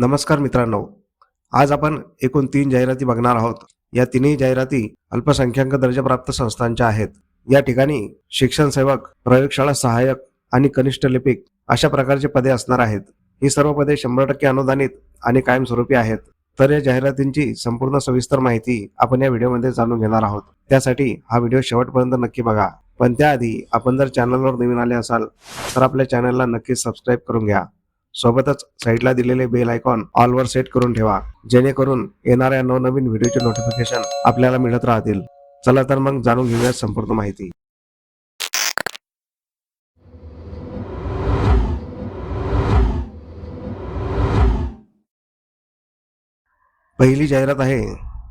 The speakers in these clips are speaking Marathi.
नमस्कार मित्रांनो. आज आपण एकूण तीन जाहिराती बघणार आहोत. या तिन्ही जाहिराती अल्पसंख्याक दर्जाप्राप्त संस्थांच्या आहेत. या ठिकाणी शिक्षण सेवक प्रयोगशाळा सहाय्यक आणि कनिष्ठ लिपिक अशा प्रकारचे पदे असणार आहेत. ही सर्व पदे शंभर टक्के अनुदानित आणि कायमस्वरूपी आहेत. तर या जाहिरातींची संपूर्ण सविस्तर माहिती आपण या व्हिडिओमध्ये जाणून घेणार आहोत. त्यासाठी हा व्हिडिओ शेवटपर्यंत नक्की बघा. पण त्याआधी आपण जर चॅनलवर नवीन आले असाल तर आपल्या चॅनलला नक्कीच सबस्क्राईब करून घ्या. सोबतच साईडला दिलेले बेल आयकॉन ऑलवर सेट करून ठेवा जेणेकरून येणाऱ्या नवनवीन व्हिडिओचे नोटिफिकेशन आपल्याला मिळत राहतील. चला तर मग जाणून घेऊया संपूर्ण माहिती. पहिली जाहिरात आहे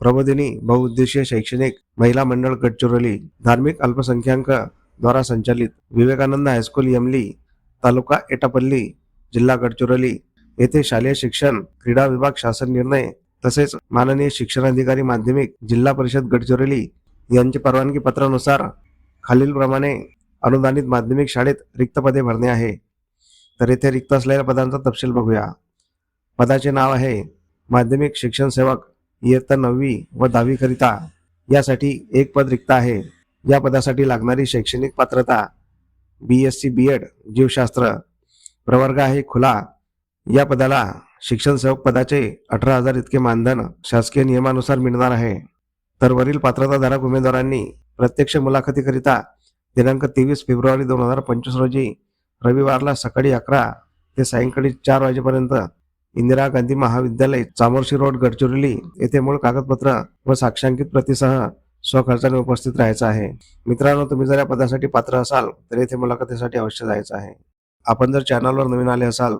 प्रबोधिनी बहुउद्देशीय शैक्षणिक महिला मंडळ गडचिरोली धार्मिक अल्पसंख्याक द्वारा संचालित विवेकानंद हायस्कूल यमली तालुका एटापल्ली जिल्हा गडचिरोली येथे शालेय शिक्षण क्रीडा विभाग शासन निर्णय तसेच माननीय शिक्षणाधिकारी माध्यमिक जिल्हा परिषद गडचिरोली यांचे परवानगी पत्रानुसार खालीलप्रमाणे अनुदानित माध्यमिक शाळेत रिक्त पदे भरणे आहे. तर येथे रिक्त असलेल्या पदांचा तपशील बघूया. पदाचे नाव आहे माध्यमिक शिक्षण सेवक इयत्ता नववी व दहावीकरिता यासाठी एक पद रिक्त आहे. या पदासाठी लागणारी शैक्षणिक पात्रता B S C B Ed जीवशास्त्र प्रवर्ग आहे खुला. या पदाला शिक्षण सेवक पदाचे अठरा हजार इतके मानधन शासकीय नियमानुसार मिळणार आहे. तर वरील पात्रताधारक उमेदवारांनी प्रत्यक्ष मुलाखतीकरिता दिनांक तेवीस फेब्रुवारी दोन हजार पंचवीस रोजी रविवारला सकाळी अकरा ते सायंकाळी चार वाजेपर्यंत इंदिरा गांधी महाविद्यालय चामोर्शी रोड गडचिरोली येथे मूळ कागदपत्र व साक्षांकित प्रतीसह स्वखर्चाने उपस्थित राहायचं आहे. मित्रांनो तुम्ही जर या पदासाठी पात्र असाल तर येथे मुलाखतीसाठी अवश्य जायचं आहे. आपण जर चॅनलवर नवीन आले असाल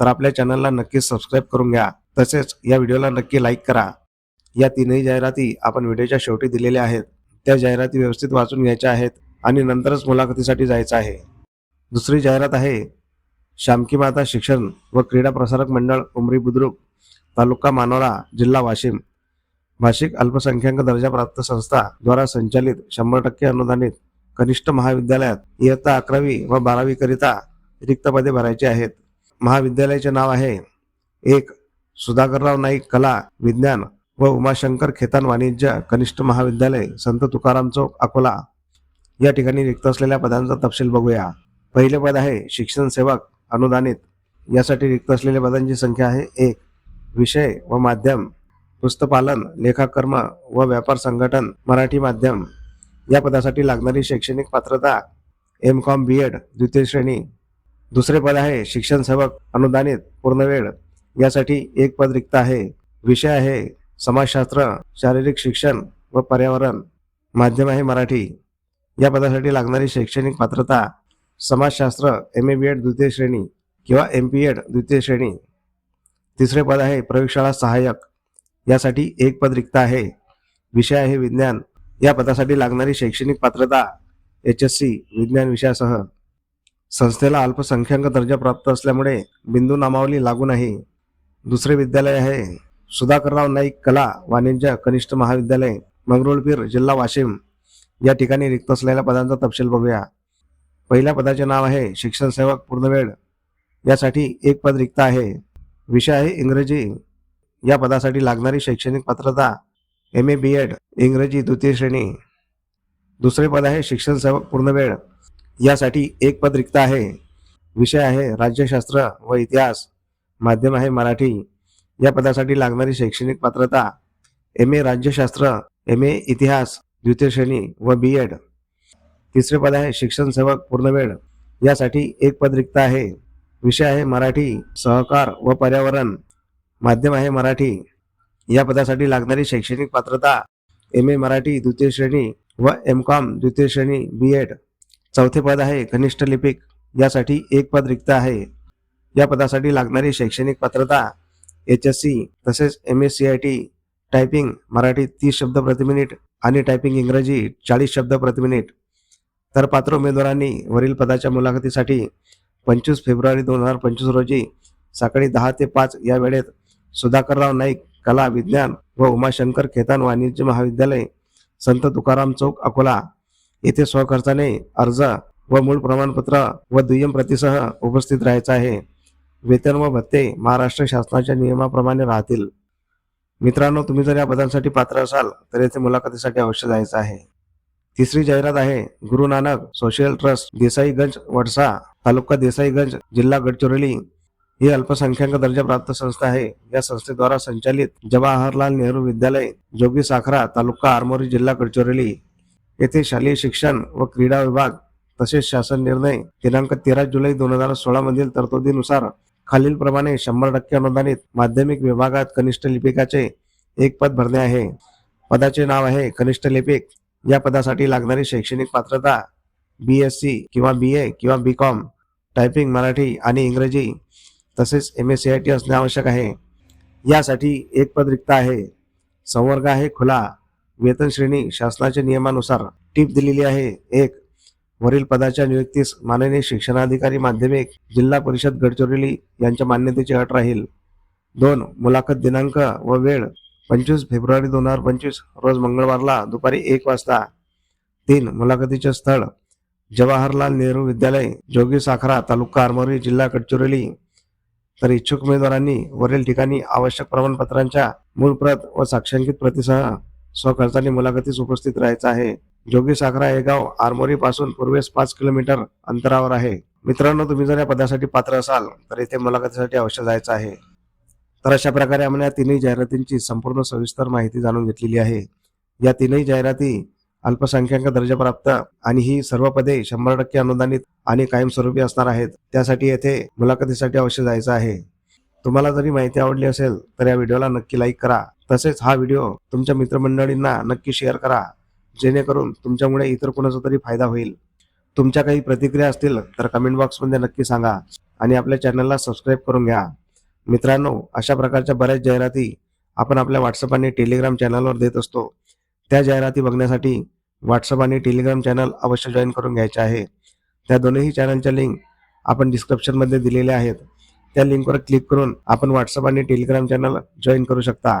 तर आपल्या चॅनलला नक्की सबस्क्राईब करून घ्या. तसेच या व्हिडिओला नक्की लाईक करा. या तीनही जाहिराती आपण व्हिडिओच्या शेवटी दिलेल्या आहेत. त्या जाहिराती व्यवस्थित वाचून घ्यायच्या आहेत आणि नंतरच मुलाखतीसाठी जायचं आहे. दुसरी जाहिरात आहे श्यामकी माता शिक्षण व क्रीडा प्रसारक मंडळ उमरी बुद्रुक तालुका मानोरा जिल्हा वाशिम. भाषिक अल्पसंख्याक दर्जाप्राप्त संस्था द्वारा संचालित शंभर टक्के अनुदानित कनिष्ठ महाविद्यालयात इयत्ता अकरावी व बारावी करिता रिक्त पदे भरायची आहेत. महाविद्यालयाचे नाव आहे एक सुधाकरराव नाईक कला विज्ञान व उमाशंकर खेतान वाणिज्य कनिष्ठ महाविद्यालय संत तुकाराम चौक अकोला. या ठिकाणी रिक्त असलेल्या पदांचा तपशील बघूया. पहिले पद आहे शिक्षण सेवक अनुदानित. यासाठी रिक्त असलेल्या पदांची संख्या आहे एक. विषय व माध्यम पुस्तपालन लेखाकर्म व व्यापार संघटन मराठी माध्यम. या पदासाठी लागणारी शैक्षणिक पात्रता एम कॉम बी एड द्वितीय श्रेणी दुसरे पद आहे शिक्षण सेवक अनुदानित पूर्णवेळ यासाठी एक पद रिक्त आहे. विषय आहे समाजशास्त्र शारीरिक शिक्षण व पर्यावरण माध्यम आहे मराठी. या पदासाठी लागणारी शैक्षणिक पात्रता समाजशास्त्र एम ए बी एड द्वितीय श्रेणी किंवा एम पी एड द्वितीय श्रेणी. तिसरे पद आहे प्रयोगशाळा सहाय्यक. यासाठी एक पद रिक्त आहे. विषय आहे विज्ञान. या पदासाठी लागणारी शैक्षणिक पात्रता एच एस सी विज्ञान विषयासह. संस्थेला अल्पसंख्याक दर्जा प्राप्त असल्यामुळे बिंदू नामावली लागू नाही. दुसरे विद्यालय आहे. सुधाकरराव नाईक कला वाणिज्य कनिष्ठ महाविद्यालय मंगरुळपीर जिल्हा वाशिम. या ठिकाणी रिक्त असलेल्या पदांचा तपशील बघूया. पहिल्या पदाचे नाव आहे शिक्षण सेवक पूर्णवेळ. यासाठी एक पद रिक्त आहे. विषय आहे इंग्रजी. या पदासाठी लागणारी शैक्षणिक पात्रता एम ए बी एड इंग्रजी द्वितीय श्रेणी. दुसरे पद आहे शिक्षण सेवक पूर्णवेळ. यासाठी एक पद रिक्त आहे. विषय आहे राज्यशास्त्र व इतिहास. माध्यम आहे मराठी. या पदासाठी लागणारी शैक्षणिक पात्रता एम ए राज्यशास्त्र एम ए इतिहास द्वितीय श्रेणी व बी एड तिसरे पद आहे शिक्षण सेवक पूर्णवेळ. यासाठी एक पद रिक्त आहे. विषय आहे मराठी सहकार व पर्यावरण. माध्यम आहे मराठी. या पदासाठी लागणारी शैक्षणिक पात्रता एम ए मराठी द्वितीय श्रेणी व एम कॉम द्वितीय श्रेणी बी एड चौथे पद आहे कनिष्ठ लिपिक. यासाठी एक पद रिक्त आहे. या पदासाठी लागणारी शैक्षणिक पात्रता एच एस सी तसेच M S C I T typing Marathi तीस शब्द प्रति मिनिट आणि टायपिंग इंग्रजी चाळीस शब्द प्रति मिनिट. तर पात्र उमेदवारांनी वरील पदाच्या मुलाखतीसाठी पंचवीस फेब्रुवारी दोन हजार पंचवीस रोजी सकाळी दहा ते पाच या वेळेत सुधाकरराव नाईक कला विज्ञान व उमाशंकर खेतान वाणिज्य महाविद्यालय संत तुकाराम चौक अकोला येथे स्वखर्चाने अर्ज व मूळ प्रमाणपत्र व दुय्यम प्रतीसह उपस्थित राहायचं आहे. वेतन व भत्ते महाराष्ट्र शासनाच्या नियमाप्रमाणे राहतील. मित्रांनो तुम्ही जर या पदांसाठी पात्र असाल तर येथे मुलाखतीसाठी अवश्य जायचं आहे. तिसरी जाहिरात आहे गुरु नानक सोशल ट्रस्ट देसाईगंज वडसा तालुका देसाईगंज जिल्हा गडचिरोली. ही अल्पसंख्याक दर्जाप्राप्त संस्था आहे. या संस्थेद्वारा संचालित जवाहरलाल नेहरू विद्यालय जोगी साखरा तालुका आरमोरी जिल्हा गडचिरोली. येथे शालेय शिक्षण व क्रीडा विभाग तसेच शासन निर्णय दिनांक तेरा जुलै दोन हजार सोळा मधील तरतुदीनुसार खालीलप्रमाणे शंभर टक्के अनुदानित माध्यमिक विभागात कनिष्ठ लिपिकाचे एक पद भरणे आहे. पदाचे नाव आहे कनिष्ठ लिपिक. या पदासाठी लागणारी शैक्षणिक पात्रता बी एस सी किंवा बी ए किंवा बी कॉम टायपिंग मराठी आणि इंग्रजी तसेच M S C I T असणे आवश्यक आहे. यासाठी एक पद रिक्त आहे. संवर्ग आहे खुला. वेतन श्रेणी शासनाच्या नियमानुसार टीप दिलेली आहे. एक वरील पदाच्या नियुक्तीस माननीय शिक्षणाधिकारी माध्यमिक जिल्हा परिषद गडचिरोली यांच्या मान्यतेची अट राहील. दोन मुलाखत दिनांक व वेळ पंचवीस फेब्रुवारी दोन हजार पंचवीस रोज मंगळवारला दुपारी एक वाजता. तीन मुलाखतीचे स्थळ जवाहरलाल नेहरू विद्यालय जोगी साखरा तालुका आरमोरी जिल्हा गडचिरोली. तर इच्छुक उमेदवारांनी वरील ठिकाणी आवश्यक प्रमाणपत्रांच्या मूळ प्रत व साक्षांकित प्रतीसह स्वखर्चाने मुलाखतीस उपस्थित राहायचं आहे. जोगी साखरा हे गाव आरमोरी पासून पूर्वेस पाच किलोमीटर अंतरावर आहे. मित्रांनो तुम्ही जर या पदासाठी पात्र असाल तर इथे मुलाखतीसाठी अवश्य जायचं आहे. तर अशा प्रकारे आम्ही या तीनही जाहिरातींची संपूर्ण सविस्तर माहिती जाणून घेतलेली आहे. या तीनही जाहिराती अल्पसंख्याक दर्जाप्राप्त आणि ही सर्व पदे शंभर टक्के अनुदानित आणि कायमस्वरूपी असणार आहेत. त्यासाठी येथे मुलाखतीसाठी अवश्य जायचं आहे. तुम्हाला जरी माहिती आवडली असेल तर या व्हिडिओला नक्की लाईक करा. तसेच हा व्हिडिओ तुमच्या मित्रमंडळींना नक्की शेअर करा जेणेकरून तुमच्यामुळे इतर कोणाचा तरी फायदा होईल. तुमच्या काही प्रतिक्रिया असतील तर कमेंट बॉक्समध्ये नक्की सांगा आणि आपल्या चॅनलला सबस्क्राईब करून घ्या. मित्रांनो अशा प्रकारच्या बऱ्याच जाहिराती आपण आपल्या व्हॉट्सअप आणि टेलिग्राम चॅनलवर देत असतो. त्या जाहिराती बघण्यासाठी व्हॉट्सअप आणि टेलिग्राम चॅनल अवश्य जॉईन करून घ्यायचे आहे. त्या दोन्ही चॅनलच्या लिंक आपण डिस्क्रिप्शनमध्ये दिलेल्या आहेत. त्या लिंकवर क्लिक करून आपण व्हॉट्सअप आणि टेलिग्राम चॅनल जॉईन करू शकता.